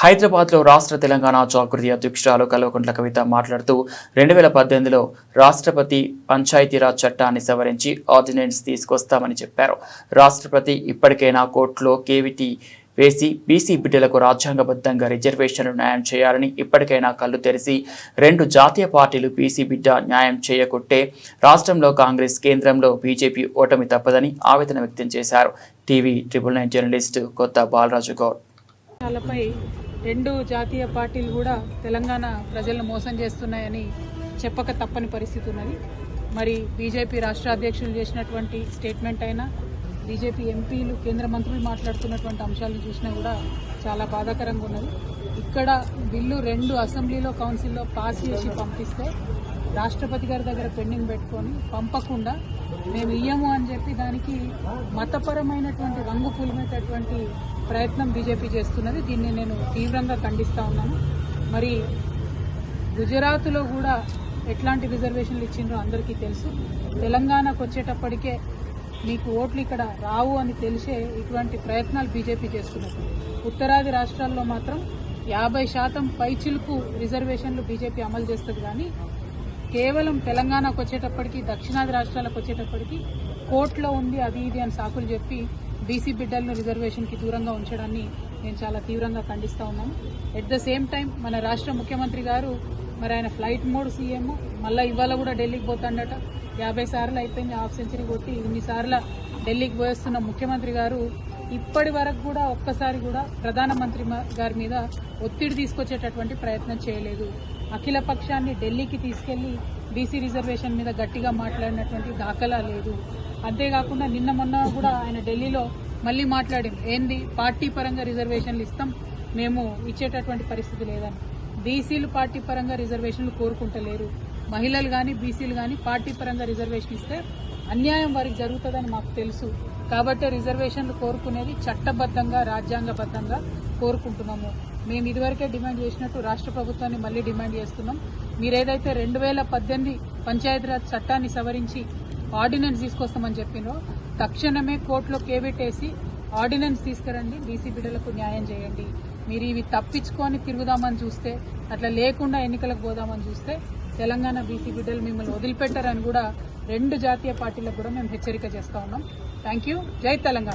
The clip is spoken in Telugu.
హైదరాబాద్లో రాష్ట్ర తెలంగాణ జాగృతి అధ్యక్షురాలు కల్వకుంట్ల కవిత మాట్లాడుతూ రెండు వేల పద్దెనిమిదిలో రాష్ట్రపతి పంచాయతీరాజ్ చట్టాన్ని సవరించి ఆర్డినెన్స్ తీసుకొస్తామని చెప్పారు. రాష్ట్రపతి ఇప్పటికైనా కోర్టులో కేవిటీ వేసి బీసీ బిడ్డలకు రాజ్యాంగబద్ధంగా రిజర్వేషన్లు న్యాయం చేయాలని ఇప్పటికైనా కళ్ళు తెరిచి రెండు జాతీయ పార్టీలు బీసీ బిడ్డ న్యాయం చేయకుంటే రాష్ట్రంలో కాంగ్రెస్ కేంద్రంలో బీజేపీ ఓటమి తప్పదని ఆవేదన వ్యక్తం చేశారు. టీవీ ట్రిపుల్ నైన్ జర్నలిస్టు కొత్త బాలరాజు గౌడ్. రెండు జాతీయ పార్టీలు కూడా తెలంగాణ ప్రజలను మోసం చేస్తున్నాయని చెప్పక తప్పని పరిస్థితి ఉన్నది. మరి బీజేపీ రాష్ట్ర అధ్యక్షులు చేసినటువంటి స్టేట్మెంట్ అయినా బీజేపీ ఎంపీలు కేంద్ర మంత్రులు మాట్లాడుతున్నటువంటి అంశాలను చూసినా కూడా చాలా బాధాకరంగా ఉన్నది. ఇక్కడ బిల్లు రెండు అసెంబ్లీలో కౌన్సిల్లో పాస్ చేసి పంపిస్తే రాష్ట్రపతి గారి దగ్గర పెండింగ్ పెట్టుకొని పంపకుండా మేము ఇయ్యము అని చెప్పి దానికి మతపరమైనటువంటి రంగు పులిమేటటువంటి ప్రయత్నం బీజేపీ చేస్తున్నది. దీన్ని నేను తీవ్రంగా ఖండిస్తా ఉన్నాను. మరి గుజరాత్లో కూడా ఎట్లాంటి రిజర్వేషన్లు ఇచ్చిండ్రో అందరికీ తెలుసు. తెలంగాణకు వచ్చేటప్పటికే మీకు ఓట్లు ఇక్కడ రావు అని తెలిసే ఇటువంటి ప్రయత్నాలు బీజేపీ చేస్తున్నది. ఉత్తరాది రాష్ట్రాల్లో మాత్రం యాభై శాతం పైచిలుకు రిజర్వేషన్లు బీజేపీ అమలు చేస్తుంది కానీ కేవలం తెలంగాణకు వచ్చేటప్పటికి దక్షిణాది రాష్ట్రాలకు వచ్చేటప్పటికి కోర్టులో ఉంది అది ఇది అని సాకులు చెప్పి బీసీ బిడ్డలను రిజర్వేషన్కి దూరంగా ఉంచడాన్ని నేను చాలా తీవ్రంగా ఖండిస్తా ఉన్నాను. ఎట్ ద సేమ్ టైం మన రాష్ట్ర ముఖ్యమంత్రి గారు మరి ఆయన ఫ్లైట్ మోడ్ సీఎం మళ్ళీ ఇవాళ కూడా ఢిల్లీకి పోతాడట. యాభై సార్లు అయిపోయింది హాఫ్ సెంచరీ కొట్టి ఇన్నిసార్లు ఢిల్లీకి పోయేస్తున్న ముఖ్యమంత్రి గారు ఇప్పటి వరకు కూడా ఒక్కసారి కూడా ప్రధానమంత్రి మ- గారి మీద ఒత్తిడి తీసుకొచ్చేటటువంటి ప్రయత్నం చేయలేదు. అఖిల పక్షాన్ని ఢిల్లీకి తీసుకెళ్ళి బీసీ రిజర్వేషన్ మీద గట్టిగా మాట్లాడినటువంటి దాఖలా లేదు. అంతేకాకుండా నిన్న మొన్న కూడా ఆయన ఢిల్లీలో మళ్ళీ మాట్లాడింది. ఏంది? పార్టీ పరంగా రిజర్వేషన్లు ఇస్తాం మేము ఇచ్చేటటువంటి పరిస్థితి లేదని. బీసీలు పార్టీ పరంగా రిజర్వేషన్లు కోరుకుంటలేరు. మహిళలు కానీ బీసీలు కానీ పార్టీ పరంగా రిజర్వేషన్ ఇస్తే అన్యాయం వారికి జరుగుతుందని మాకు తెలుసు. కాబట్టి రిజర్వేషన్లు కోరుకునేది చట్టబద్ధంగా రాజ్యాంగబద్ధంగా కోరుకుంటున్నాము. మేము ఇదివరకే డిమాండ్ చేసినట్టు రాష్ట్ర ప్రభుత్వాన్ని మళ్ళీ డిమాండ్ చేస్తున్నాం. మీరేదైతే రెండు వేల పద్దెనిమిది పంచాయతీరాజ్ చట్టాన్ని సవరించి ఆర్డినెన్స్ తీసుకొస్తామని చెప్పినో తక్షణమే కోర్టులో కేబెట్టేసి ఆర్డినెన్స్ తీసుకురండి. బీసీ బిడ్డలకు న్యాయం చేయండి. మీరు ఇవి తప్పించుకొని తిరుగుదామని చూస్తే అట్లా లేకుండా ఎన్నికలకు పోదామని చూస్తే తెలంగాణ బీసీ బిడ్డలు మిమ్మల్ని వదిలిపెట్టారని కూడా రెండు జాతీయ పార్టీలకు కూడా మేము హెచ్చరిక చేస్తా ఉన్నాం. థ్యాంక్ యూ జై తెలంగాణ.